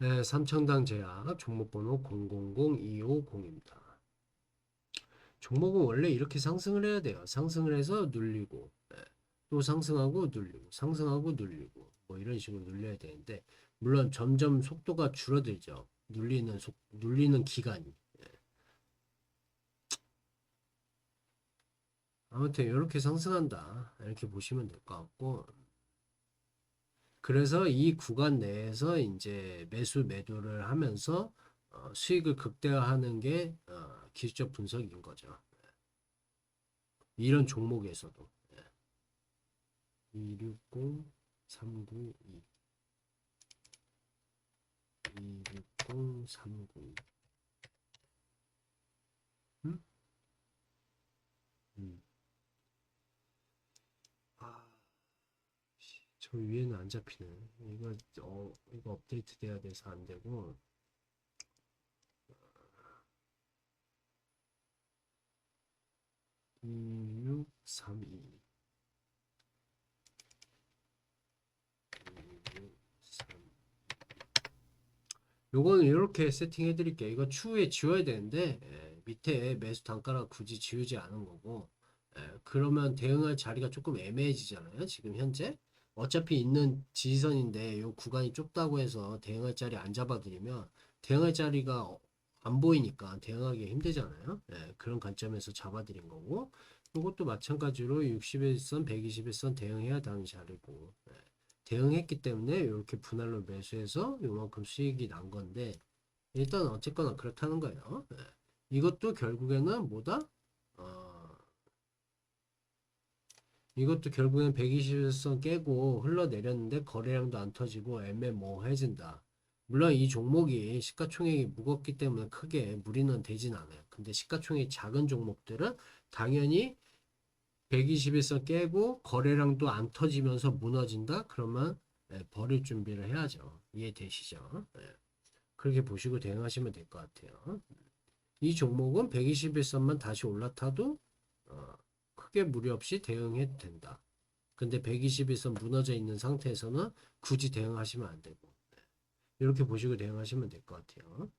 네, 삼청당 제약 종목번호 000250입니다. 종목은 원래 이렇게 상승을 해야 돼요. 상승을 해서 눌리고 네, 또 상승하고 눌리고 상승하고 눌리고 뭐 이런 식으로 눌려야 되는데 물론 점점 속도가 줄어들죠. 눌리는 속 눌리는 기간이. 네. 아무튼 이렇게 상승한다. 이렇게 보시면 될 것 같고 그래서 이 구간 내에서 이제 매수 매도를 하면서 어, 수익을 극대화하는 게 어, 기술적 분석인 거죠. 이런 종목에서도 260 392 260 392 음? 음. 아, 씨, 저 위에는 안 잡히네. 이거 어 이거 업데이트 돼야 돼서 안 되고. 이육삼이 요거는 이렇게 세팅해 드릴게요. 이거 추후에 지워야 되는데 예, 밑에 매수 단가라 굳이 지우지 않은 거고 예, 그러면 대응할 자리가 조금 애매해지잖아요. 지금 현재 어차피 있는 지지선인데 요 구간이 좁다고 해서 대응할 자리 안 잡아드리면 대응할 자리가 어- 안 보이니까 대응하기 힘들잖아요. 예, 그런 관점에서 잡아드린 거고 이것도 마찬가지로 61선, 121선 대응해야 되는 자리고 예, 대응했기 때문에 이렇게 분할로 매수해서 요만큼 수익이 난 건데 일단 어쨌거나 그렇다는 거예요. 예. 이것도 결국에는 뭐다? 어, 이것도 결국엔 121선 깨고 흘러내렸는데 거래량도 안 터지고 애매모호해진다. 물론 이 종목이 시가총액이 무겁기 때문에 크게 무리는 되진 않아요. 근데 시가총액이 작은 종목들은 당연히 121선 깨고 거래량도 안 터지면서 무너진다? 그러면 예, 버릴 준비를 해야죠. 이해되시죠? 예. 그렇게 보시고 대응하시면 될 것 같아요. 이 종목은 121선만 다시 올라타도 어, 크게 무리 없이 대응해도 된다. 근데 121선 무너져 있는 상태에서는 굳이 대응하시면 안 되고 예. 이렇게 보시고 대응하시면 될 것 같아요.